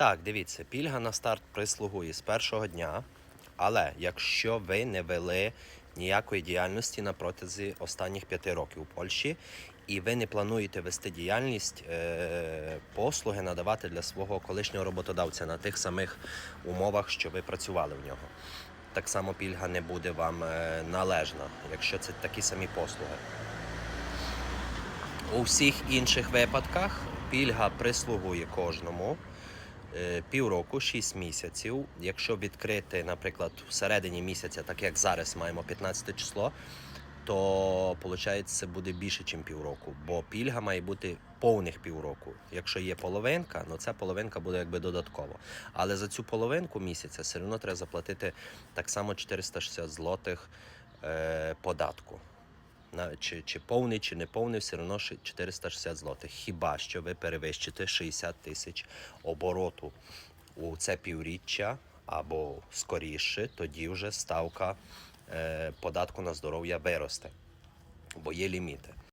Так, дивіться, пільга на старт прислугує з першого дня, але якщо ви не вели ніякої діяльності на протязі останніх п'яти років у Польщі, і ви не плануєте вести діяльність е, послуги надавати для свого колишнього роботодавця на тих самих умовах, що ви працювали в нього. Так само пільга не буде вам е, належна, якщо це такі самі послуги. У всіх інших випадках пільга прислугує кожному півроку, 6 місяців. Якщо відкрити, наприклад, в середині місяця, так як зараз маємо 15 число, то виходить, це буде більше, ніж півроку, бо пільга має бути повних півроку. Якщо є половинка, ну ця половинка буде якби додатково. Але за цю половинку місяця все одно треба заплатити так само 460 злотих е, податку. Чи, чи повний, чи не повний, все одно 460 злотих. Хіба що ви перевищите 60 тисяч обороту у це півріччя або скоріше, тоді вже ставка е, податку на здоров'я виросте, бо є ліміти.